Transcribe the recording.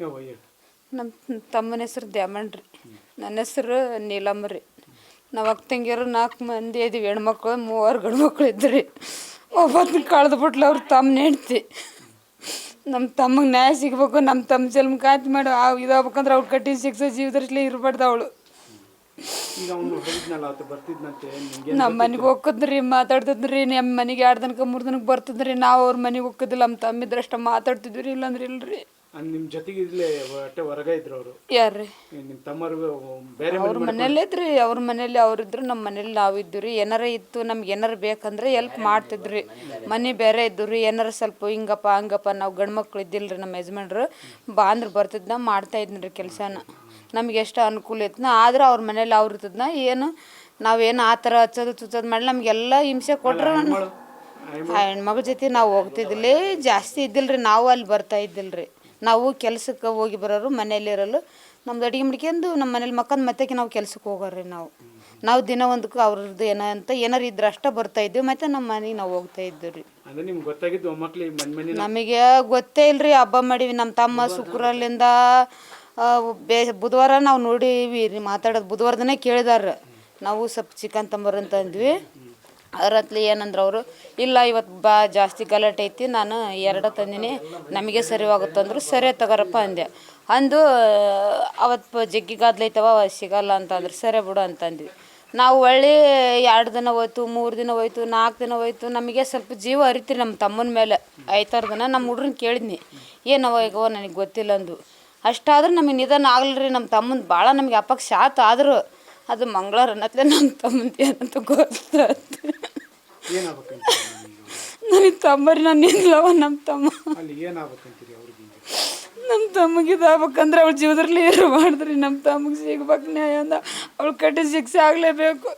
ನಮ್ಮ ತಮ್ಮನ ಹೆಸರು ದ್ಯಾಮಣ್ಣ ರೀ. ನನ್ನ ಹೆಸರು ನೀಲಮ್ಮ ರೀ. ನಾವು ಅಕ್ಕಂಗಿಯರು ನಾಲ್ಕು ಮಂದಿ ಇದೀವಿ ಹೆಣ್ಮಕ್ಳು ಮೂವರು ಗಂಡು ಮಕ್ಳು ಇದ್ರಿ ಒಬ್ಬತ್ತ ಕಳೆದು ಬಿಟ್ಲು ಅವ್ರು ತಮ್ಮ ಹೆಂಡ್ತಿ. ನಮ್ಮ ತಮ್ಮಗೆ ನ್ಯಾಯ ಸಿಗ್ಬೇಕು ನಮ್ಮ ತಮ್ಮ ಜನ್ಮ ಕಾಯ್ತು ಮಾಡಿ. ಆ ಇದಾಗಬೇಕಂದ್ರೆ ಅವ್ಳು ಕಟ್ಟಿ ಶಿಕ್ಷೆ ಜೀವದರ್ಸ್ಲಿ ಇರಬಾರ್ದು ಅವಳು. ನಮ್ಮ ಮನೆಗೆ ಹೋಗ್ತದ್ರಿ ಮಾತಾಡ್ತಿದ್ರಿ ನಮ್ಮ ಮನೆಗೆ ಎರಡು ದಿನಕ್ಕೆ ಮೂರು ದಿನಕ್ಕೆ ಬರ್ತದ್ರಿ ನಾವು ಅವ್ರ ಮನೆಗೆ ಹೋಗ್ತಿದ್ದಿಲ್ಲ ನಮ್ಮ ತಮ್ಮಿದ್ರಷ್ಟ ಮಾತಾಡ್ತಿದ್ವಿ ರೀ ಇಲ್ಲಾಂದ್ರೆ ಇಲ್ರಿ. ನಿಮ್ಮ ಜೊತೆಗೆ ಇಲ್ಲೇ ಹೊಟ್ಟೆ ಹೊರಗೆ ಇದ್ರು ಅವರು. ಯಾರ್ರಿ? ನಿಮ್ಮ ತಮ್ಮರು ಬೇರೆ ಅವ್ರ ಮನೇಲಿ ಇದ್ರಿ ಅವ್ರ ಮನೇಲಿ ಅವ್ರಿದ್ರು ನಮ್ಮ ಮನೇಲಿ ನಾವು ಇದ್ವಿ ರೀ ಏನಾರ ಇತ್ತು ನಮ್ಗೆ ಏನಾರ ಬೇಕಂದ್ರೆ ಎಲ್ಪ್ ಮಾಡ್ತಿದ್ರಿ. ಮನೆ ಬೇರೆ ಇದ್ದು ರೀ ಏನಾರ ಸ್ವಲ್ಪ ಹಿಂಗಪ್ಪ ಹಂಗಪ್ಪ ನಾವು ಗಂಡು ಮಕ್ಳು ಇದ್ದಿಲ್ಲ ರೀ ನಮ್ಮ ಯಜಮಾನ್ರು. ಬಾ ಅಂದ್ರೆ ಬರ್ತಿದ್ನ ಮಾಡ್ತಾ ಇದ್ನಿ ರೀ ಕೆಲಸನ. ನಮ್ಗೆ ಎಷ್ಟು ಅನುಕೂಲ ಇತ್ತು ಆದ್ರೆ ಅವ್ರ ಮನೇಲಿ ಅವ್ರ ಇರ್ತದ್ನ ಏನು ನಾವೇನು ಆ ಥರ ಹಚ್ಚೋದು ಚುಚ್ಚೋದು ಮಾಡಿ ನಮಗೆಲ್ಲ ಹಿಂಸೆ ಕೊಟ್ರ. ಆ ಹೆಣ್ಮಗಳ ಜೊತೆ ನಾವು ಹೋಗ್ತಿದ್ದಿಲ್ಲ ಜಾಸ್ತಿ ಇದ್ದಿಲ್ಲ ರೀ ನಾವು ಅಲ್ಲಿ ಬರ್ತಾ ಇದ್ದಿಲ್ಲ ರೀ ನಾವು ಕೆಲಸಕ್ಕೆ ಹೋಗಿ ಬರೋರು ಮನೆಯಲ್ಲಿರಲು ನಮ್ದು ಅಡುಗೆ ಮಾಡ್ಕೊಂಡು ನಮ್ಮ ಮನೇಲಿ ಮಕ್ಕಂದು ಮತ್ತೆಕ್ಕೆ ನಾವು ಕೆಲ್ಸಕ್ಕೆ ಹೋಗೋರಿ ನಾವು. ನಾವು ದಿನ ಒಂದಕ್ಕೆ ಅವ್ರದ್ದು ಏನೋ ಅಂತ ಏನಾರು ಇದ್ರೆ ಅಷ್ಟೇ ಬರ್ತಾ ಇದ್ವಿ ಮತ್ತು ನಮ್ಮ ಮನೆಗೆ ನಾವು ಹೋಗ್ತಾ ಇದ್ದೀವಿ ರೀ. ಅಂದ್ರೆ ನಿಮ್ಗೆ ಗೊತ್ತಾಗಿದ್ದು ಗೊತ್ತೇ ಇಲ್ರಿ ಹಬ್ಬ ಮಾಡೀವಿ ನಮ್ಮ ತಮ್ಮ ಶುಕ್ರಲಿಂದ ಬೇ ಬುಧವಾರ ನಾವು ನೋಡೀವಿ ರೀ ಮಾತಾಡೋದು ಬುಧವಾರದನೇ ಕೇಳಿದಾರ. ನಾವು ಸ್ವಲ್ಪ ಚಿಕನ್ ತಂಬರ್ ಅದರತ್ಲಿ ಏನಂದ್ರೆ ಅವರು, ಇಲ್ಲ ಇವತ್ತು ಬಾ, ಜಾಸ್ತಿ ಗಲಾಟೆ ಐತಿ, ನಾನು ಎರಡು ತಂದಿನಿ, ನಮಗೆ ಸರಿವಾಗುತ್ತಂದ್ರು ಸರಿ ತಗೋರಪ್ಪ ಅಂದೆ. ಅಂದು ಅವತ್ತು ಜಗ್ಗಿ ಗಾದ್ಲೈತವ ಸಿಗಲ್ಲ ಅಂತಂದ್ರೆ, ಸರಿ ಬಿಡು ಅಂತಂದ್ವಿ. ನಾವು ಒಳ್ಳೆ ಎರಡು ದಿನ ಹೋಯ್ತು, ಮೂರು ದಿನ ಹೋಯ್ತು, ನಾಲ್ಕು ದಿನ ಹೋಯ್ತು, ನಮಗೆ ಸ್ವಲ್ಪ ಜೀವ ಅರಿತೀರಿ ನಮ್ಮ ತಮ್ಮನ ಮೇಲೆ. ಐತಾರ ದಿನ ನಮ್ಮ ಹುಡ್ರನ್ನ ಕೇಳಿದ್ನಿ, ಏನವ ಈಗವ ನನಗೆ ಗೊತ್ತಿಲ್ಲ ಅಂದು. ಅಷ್ಟಾದರೂ ನಮಗೆ ನಿಧಾನ ಆಗ್ಲಿರಿ, ನಮ್ಮ ತಮ್ಮನ ಭಾಳ ನಮಗೆ ಅಪ್ಪಕ್ಕೆ ಶಾತ್ ಆದರು. ಅದು ಮಂಗಳವಾರ ಅನ್ನತ್ಲೆ ನಮ್ಮ ತಮ್ಮಂತಿ ಅಂತ ಗೊತ್ತಾಯ್ತು. ನನ್ನ ನನಗೆ ತಮ್ಮರಿ ನಾನು ನಿಲ್ಲವ ನಮ್ಮ ತಮ್ಮ. ನಮ್ಮ ತಮ್ಮಗೆ ಇದಾಗ್ಬೇಕಂದ್ರೆ ಅವಳ ಜೀವದಲ್ಲಿ ಏನು ಮಾಡಿದ್ರಿ ನಮ್ಮ ತಮ್ಮಗೆ ಸಿಗ್ಬೇಕು ನ್ಯಾಯ ಅಂದ ಅವಳು ಕಟ್ಟಿ ಶಿಕ್ಷೆ ಆಗಲೇಬೇಕು.